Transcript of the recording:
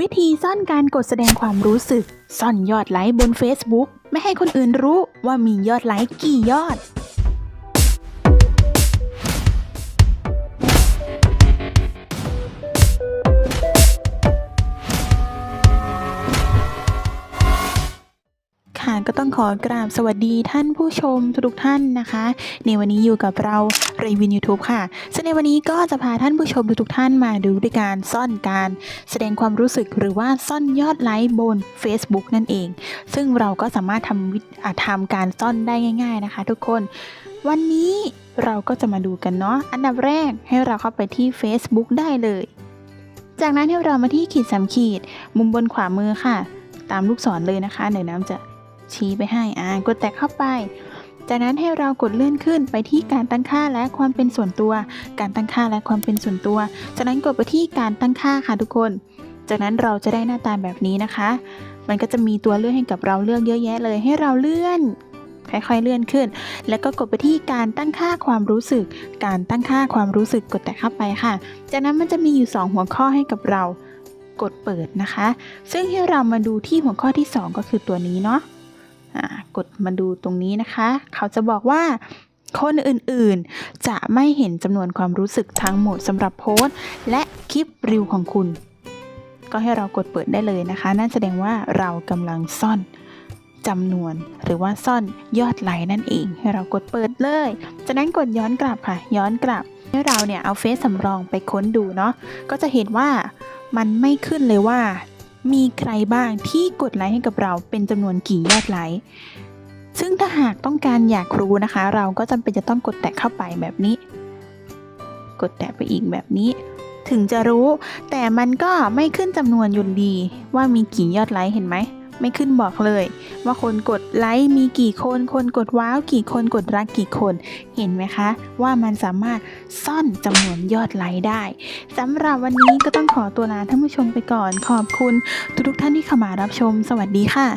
วิธีซ่อนการกดแสดงความรู้สึก ซ่อนยอดไลค์บน Facebook ไม่ให้คนอื่นรู้ว่ามียอดไลค์กี่ยอด ก็ต้องขอกราบสวัสดีท่านผู้ชมทุกท่านนะคะ ในวันนี้อยู่กับเรารีวิน YouTube ค่ะซึ่งในวันนี้ก็จะพาท่านผู้ชมทุกท่านมาดูด้วยการซ่อนการแสดงความรู้สึกหรือว่าซ่อนยอดไลค์บน Facebook นั่นเอง ซึ่งเราก็สามารถทำวิธีอะทำการซ่อนได้ง่าย ๆนะคะ ทุกคน วันนี้เราก็จะมาดูกันเนาะอันดับแรกให้เราเข้าไปที่ Facebook ได้เลย จากนั้นให้เรามาที่ขีดสามขีด มุมบนขวามือค่ะ ตามลูกศรเลยนะคะเดี๋ยวน้ำจะ ชี้ไปให้อ่ากดแตะเข้าไป จากนั้นให้เรากดเลื่อนขึ้นไปที่การตั้งค่าและความเป็นส่วนตัว การตั้งค่าและความเป็นส่วนตัว จากนั้นกดไปที่การตั้งค่าค่ะทุกคน จากนั้นเราจะได้หน้าตาแบบนี้นะคะ มันก็จะมีตัวเลือกให้กับเราเลือกเยอะแยะเลย ให้เราเลื่อนค่อยๆเลื่อนขึ้น แล้วก็กดไปที่การตั้งค่าความรู้สึก การตั้งค่าความรู้สึกกดแตะเข้าไปค่ะ จากนั้นมันจะมีอยู่ 2 หัวข้อให้กับเรา กดเปิดนะคะ ซึ่งให้เรามาดูที่หัวข้อที่ 2 ก็คือตัวนี้เนาะ กดมาดูตรงนี้นะคะ เขาจะบอกว่าคนอื่นๆ จะไม่เห็นจำนวนความรู้สึกทั้งหมดสำหรับโพสต์และคลิปรีวของคุณ ก็ให้เรากดเปิดได้เลยนะคะ นั่นแสดงว่าเรากำลังซ่อนจำนวนหรือว่าซ่อนยอดไลค์นั่นเอง ให้เรากดเปิดเลย จากนั้นกดย้อนกลับค่ะ ย้อนกลับ ให้เราเนี่ยเอาเฟซสำรองไปค้นดูเนาะ ก็จะเห็นว่ามันไม่ขึ้นเลยว่า มีใครบ้างที่กดไลค์ให้กับเราเป็นจำนวนกี่ยอดไลค์ ซึ่งถ้าหากต้องการอยากรู้นะคะ เราก็จำเป็นจะต้องกดแตะเข้าไปแบบนี้ กดแตะไปอีกแบบนี้ ถึงจะรู้ แต่มันก็ไม่ขึ้นจำนวนอยุนดีว่ามีกี่ยอดไลค์เห็นไหม ไม่ขึ้นบอกเลย ว่าคนกดไลค์มีกี่คน คนกดว้าวกี่คนกดรักกี่คน เห็นไหมคะ ว่ามันสามารถซ่อนจำนวนยอดไลค์ได้สำหรับวันนี้ก็ต้องขอตัวลาท่านผู้ชมไปก่อน ขอบคุณทุกๆท่านที่เข้ามารับชม สวัสดีค่ะ